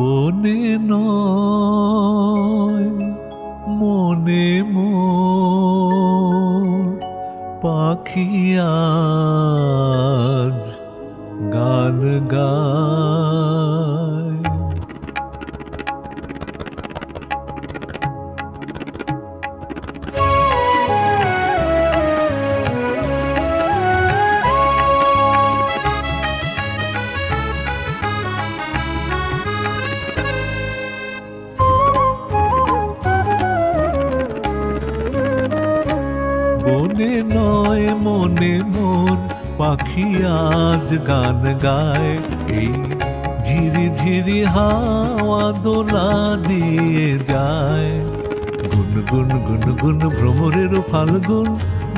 বনে নয় মনে মোর পাখি আজ গান গায়। বনে নয় মনে মন, পাখি আজ গান গায়। এই ঝিরি ঝিরি হাওয়া দোলা দিয়ে যায়। গুন গুন গুন গুন ভ্রমরের ফাল্গুন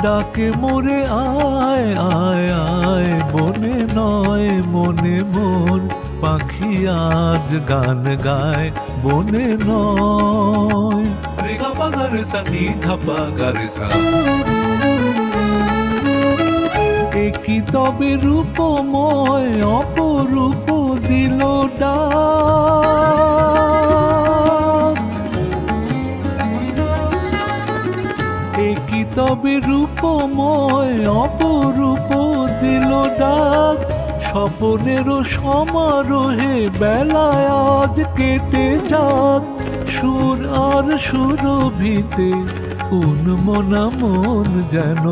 ডাকে, মোরে আয় আয় আয়, বনে নয় মনে মন, পাখি আজ গান গায়, বনে নয়। রেগা পাগারে সা নি তবে রূপময় অপরূপ দিল একই তবে রূপময় অপরূপ দিল ডাক স্বপনেরও সমারোহে বেলায় আজ কেটে যাক। সুর আর সুরভিতে উন্মনা মন যেন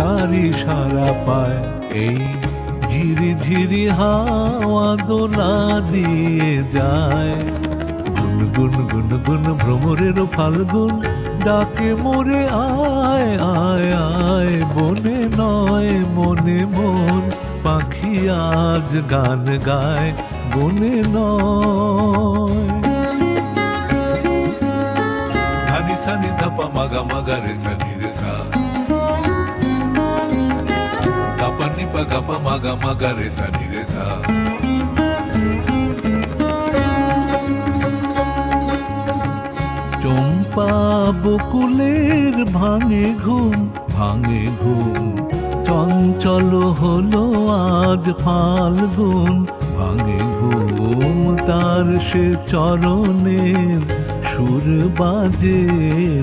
তারি সারা পায়। এই ঝিরি ঝিরি হাওয়া দোলা দিয়ে যায়। গুন গুন গুন গুন ভ্রমরের ফাল্গুন ডাকে, মোরে আয় আয় আয়, বনে নয়, মনে মন। পাখি আজ গান গায়, বনে নয় মাগা রে সানি রে সা চম্পা বকুলের ভাঙে ঘুম ভাঙে ঘুম। চঞ্চল হলো আজ ফাল্গুন, ভাঙে ঘুম তার সে চরণে সুর বাজে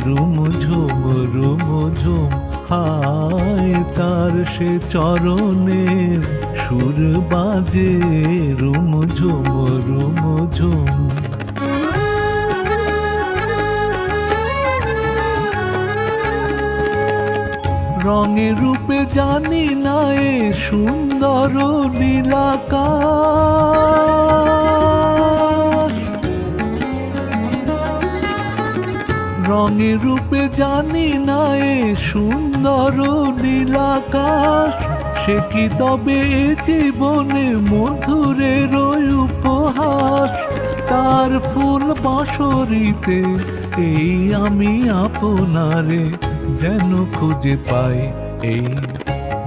রুম ঝুম রুম ঝুম হায় তার সে চরণে সুর বাজে, রুম ঝুম রুম ঝুম। রঙে রূপে জানি না এ সুন্দর নীলাকাশ। রঙে রূপে জানি না এ সুন্দর নীলাকাশ সে কি তবে জীবনে মধুরের উপহাস? তার ফুল বাঁশরিতে এই আমি আপনারে যেন খুঁজে পাই। এই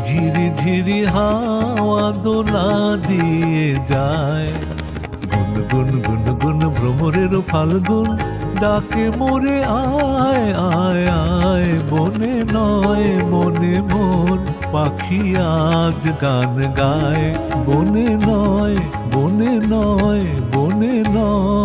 ঝিরি ঝিরি হাওয়া দোলা দিয়ে যায়। গুন গুন গুন ভ্রমরের ফাল্গুন। ডাকে মোরে আয় আয় আয় বনে নয়, মনে মন। পাখি আজ গান গায় বনে নয় বনে নয় বনে নয়।